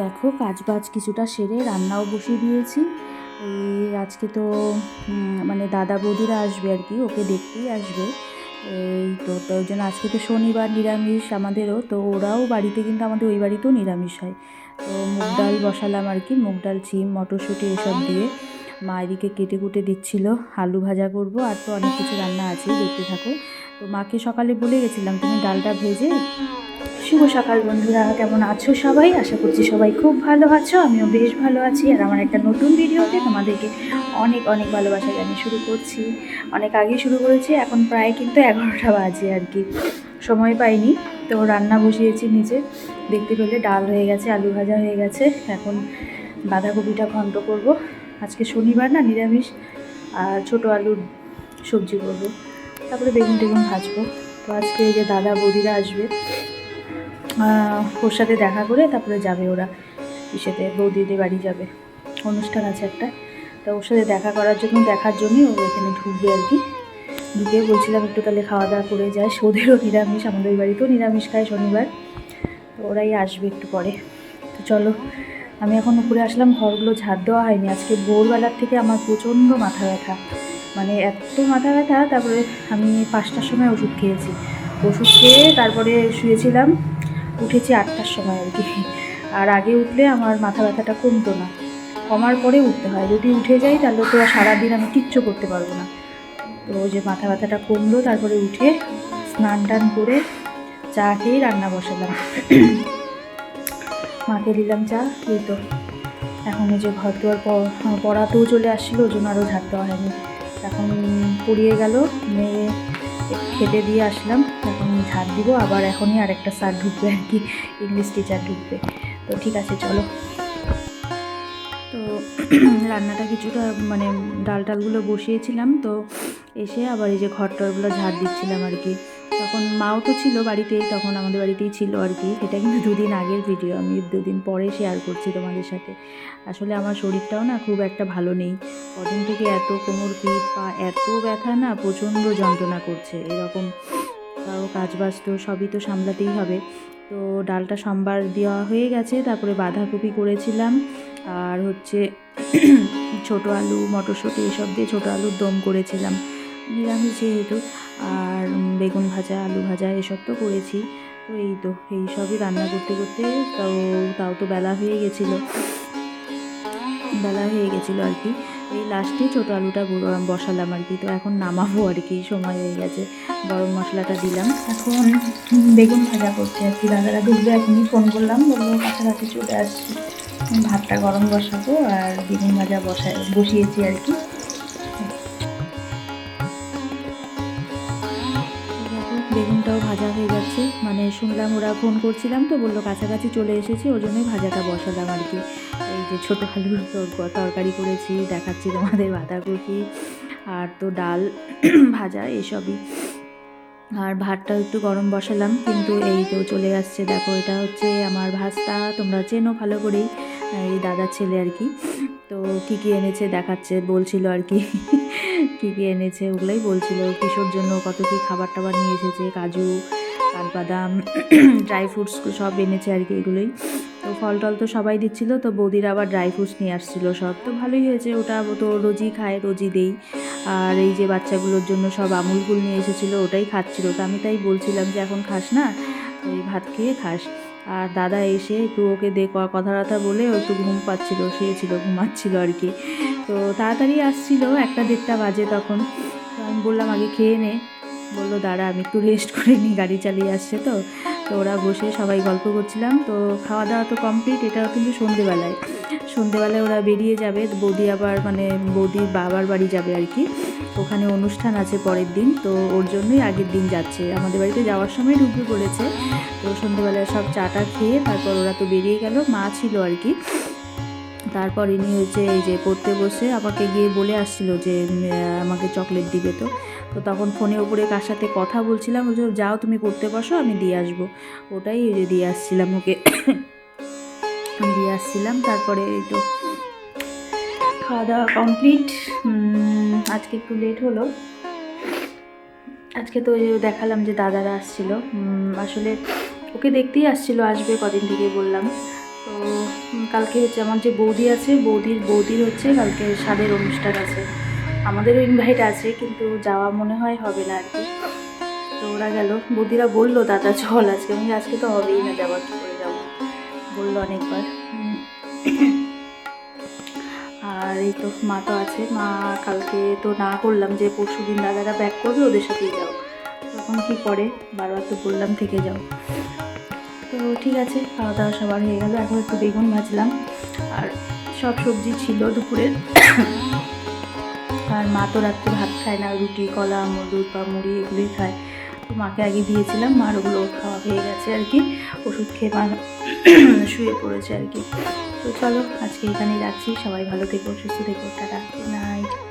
দেখো কাজ বাজ কিছুটা সেরে রান্নাও বসিয়ে দিয়েছি। আজকে তো মানে দাদা বৌদিরা আসবে আর কি, ওকে দেখতেই আসবে। এই তো তো ওই জন্য আজকে তো শনিবার নিরামিষ আমাদেরও, তো ওরাও বাড়িতে কিন্তু আমাদের ওই বাড়িতেও নিরামিষ হয়। তো মুগ ডাল বসালাম আর কি, মুগ ডাল চিম মটরশুঁটি এসব দিয়ে। মা এদিকে কেটে কুটে দিচ্ছিল, আলু ভাজা করব, আর তো অনেক কিছু রান্না আছে দেখতে থাকো। তো মাকে সকালে বলে গেছিলাম, তুমি ডালটা ভেজে শুভ সকাল বন্ধুরা, কেমন আছো সবাই? আশা করছি সবাই খুব ভালো আছো, আমিও বেশ ভালো আছি। আর আমার একটা নতুন ভিডিওতে তোমাদেরকে অনেক অনেক ভালোবাসা জানিয়ে শুরু করছি। অনেক আগে শুরু করেছি, এখন প্রায় কিন্তু এগারোটা বাজে আর কি। সময় পাইনি, তো রান্না বসিয়েছি নিচে দেখতে পেলে ডাল হয়ে গেছে, আলু ভাজা হয়ে গেছে। এখন বাঁধাকপিটা ঘন্ট করব। আজকে শনিবার না, নিরামিষ। আর ছোটো আলুর সবজি করব। তারপরে বেগুন টেগুন ভাজবো। তো আজকে এই যে দাদা বৌদিরা আসবে ওর সাথে দেখা করে তারপরে যাবে ওরা ইসেতে, বৌদিদের বাড়ি যাবে। অনুষ্ঠান আছে একটা। তা ওর সাথে দেখা করার জন্য, দেখার জন্যই ও এখানে ঢুকবে আর কি। ঢুকে বলছিলাম একটু তাহলে খাওয়া দাওয়া করে যায়। ওদেরও নিরামিষ, আমাদের বাড়িতেও নিরামিষ খায় শনিবার। তো ওরাই আসবে একটু পরে। তো চলো, আমি এখন উপরে আসলাম, ঘরগুলো ঝাড় দেওয়া হয়নি। আজকে ভোরবেলার থেকে আমার প্রচণ্ড মাথা ব্যথা। মানে এত মাথা ব্যথা, তারপরে আমি পাঁচটার সময় ওষুধ খেয়েছি। ওষুধ খেয়ে তারপরে শুয়েছিলাম। উঠেছি আটটার সময় আর কি আর আগে উঠলে আমার মাথা ব্যথাটা কমতো না। কমার পরে উঠতে হয়। যদি উঠে যাই তাহলে তো সারাদিন আমি কিচ্ছু করতে পারব না। তো ওই যে মাথা ব্যথাটা কমলো, তারপরে উঠে স্নান টান করে চা খেয়ে রান্না বসালাম। মাকে দিলাম চা, এই তো। এখন এই যে ঘর দুয়ার পড়াতেও চলে আসছিল, ওই জন্য আরও ঝাড় দেওয়া হয়নি। এখন পড়িয়ে গেল মেয়ে খেতে দিয়ে আসলাম। ঝাড় দিব, আবার এখনই আরেকটা স্যার ঢুকবে আর কি ইংলিশ টিচার ঢুকবে। তো ঠিক আছে, চলো। তো রান্নাটা কিছুটা মানে ডাল টালগুলো বসিয়েছিলাম, তো এসে আবার এই যে ঘর টরগুলো ঝাড় দিচ্ছিলাম আর কি। তখন মাও তো ছিল বাড়িতেই, তখন আমাদের বাড়িতেই ছিল আর কি। এটা কিন্তু দুদিন আগের ভিডিও আমি দুদিন পরে শেয়ার করছি তোমাদের সাথে। আসলে আমার শরীরটাও না খুব একটা ভালো নেই। কদিন থেকে এত কোমর পিঠ পা এত ব্যথা না প্রচণ্ড যন্ত্রণা করছে, এরকম তাও কাজ বাজ তো সবই তো সামলাতেই হবে। তো ডালটা সোমবার দেওয়া হয়ে গেছে, তারপরে বাঁধাকপি করেছিলাম। আর হচ্ছে ছোটো আলু, মটরশুঁটি, এসব দিয়ে ছোটো আলুর দম করেছিলাম। নিরামিষ যেহেতু, আর বেগুন ভাজা, আলু ভাজা, এসব তো করেছি। তো এই তো, এই সবই রান্না করতে করতে তাও তাও তো বেলা হয়ে গেছিল। বেলা হয়ে গেছিল আর কি। এই লাস্টে ছোটো আলুটা বসালাম আর কি। তো এখন নামাবো আর কি, সময় হয়ে গেছে। গরম মশলাটা দিলাম। এখন বেগুন ভাজা করছি আর কি। দাদারা ঢুকবে এখনই, ফোন করলাম, বলল কাছাকাছি চলে আসছি। ভাতটা গরম বসাবো আর বেগুন ভাজা বসাই বসিয়েছি আর কি। বেগুনটাও ভাজা হয়ে যাচ্ছে মানে শুনলাম ওরা ফোন করছিলাম তো, বলল কাছাকাছি চলে এসেছি ওই জন্যই ভাজাটা বসালাম আর কি। এই যে ছোটো আলুর তরকারি করেছি, দেখাচ্ছি তোমাদের বাঁধাকপি আর তো ডাল, ভাজা, এসবই। আর ভাতটা একটু গরম বসালাম, কিন্তু এই তো চলে আসছে। দেখো, এটা হচ্ছে আমার ভাস্তা, তোমরা চেনো ভালো করেই, এই দাদার ছেলে আর কি। তো কী কী এনেছে দেখাচ্ছে, বলছিল আর কি। কী কী এনেছে ওগুলোই বলছিল। কিশোর জন্য কত কী খাবার টাবার নিয়ে এসেছে, কাজু, কাঠবাদাম ড্রাই ফ্রুটস সব এনেছে আর কি এগুলোই। তো ফল টল তো সবাই দিচ্ছিল, তো বৌদির আবার ড্রাই ফ্রুটস নিয়ে আসছিল সব। তো ভালোই হয়েছে, ওটা তো রোজই খায়, রোজই দেই। আর এই যে বাচ্চাগুলোর জন্য সব আমুল কুল নিয়ে এসেছিল, ওটাই খাচ্ছিল। তো আমি তাই বলছিলাম যে এখন খাস না ওই ভাত খেয়ে খাস। আর দাদা এসে একটু ওকে দে কথা টথা বলে ও একটু ঘুম পাচ্ছিল শুয়েছিল ঘুমাচ্ছিল আর কি। তো তাড়াতাড়ি আসছিল, একটা দেড়টা বাজে তখন। তো আমি বললাম, আগে খেয়ে নে। বলল, দাঁড়া, আমি একটু রেস্ট করে নিই, গাড়ি চালিয়ে আসছে তো। তো ওরা বসে সবাই গল্প করছিলাম। তো খাওয়া দাওয়া তো কমপ্লিট এটাও কিন্তু সন্ধেবেলায়। সন্ধেবেলায় ওরা বেরিয়ে যাবে, বৌদি আবার মানে বৌদির বাবার বাড়ি যাবে আর কি। ওখানে অনুষ্ঠান আছে পরের দিন, তো ওর জন্যই আগের দিন যাচ্ছে। আমাদের বাড়িতে যাওয়ার সময় ঢুকবে বলেছে। তো সন্ধেবেলায় সব চাটা খেয়ে তারপর ওরা তো বেরিয়ে গেল, মা ছিল আর কি। তারপর ইনি হচ্ছে এই যে পড়তে বসে আমাকে গিয়ে বলে আসছিল যে আমাকে চকলেট দিবে তো। তো তখন ফোনে ওপরে কার সাথে কথা বলছিলাম, বলছে, যাও তুমি পড়তে বসো, আমি দিয়ে আসব। ওটাই দিয়ে আসছিলাম ওকে। দিয়ে আসছিলাম, তারপরে এই তো খাওয়া দাওয়া কমপ্লিট আজকে একটু লেট হলো। আজকে তো দেখালাম যে দাদারা আসছিল। আসলে ওকে দেখতেই আসছিল, আসবে কদিন থেকে বললাম। তো কালকে হচ্ছে আমার যে বৌদি আছে, বৌদির বৌদির হচ্ছে কালকে স্বাদের অনুষ্ঠান আছে। আমাদেরও ইনভাইট আছে, কিন্তু যাওয়া মনে হয় হবে না আর কি। তো ওরা গেল। বৌদিরা বলল, দাদা, চল আজকে। আমি আজকে তো হবেই না যাওয়া কী করে যাব? বলল অনেকবার। আর এই তো মা তো আছে। মা কালকে তো না করলাম যে পরশু দিন দাদারা ব্যাক করবে, ওদের সাথেই যাও। তখন কি করে? বারবার তো বললাম, থেকে যাও। তো ঠিক আছে খাওয়া দাওয়া সবার হয়ে গেল। এখন একটু বেগুন ভাজলাম। আর সব সবজি ছিল দুপুরের। আর মা তো রাত্রে ভাত খায় না, রুটি, কলা মধুর বা মুড়ি এগুলোই খায়। তো মাকে আগে দিয়েছিলাম মার ওগুলো খাওয়া হয়ে গেছে আর কি। ওষুধ খেয়ে মা শুয়ে পড়েছে আর কি। তো চলো, আজকে এখানেই রাখছি। সবাই ভালো থেকো, সুস্থ থেকো, টাটা গুড নাইট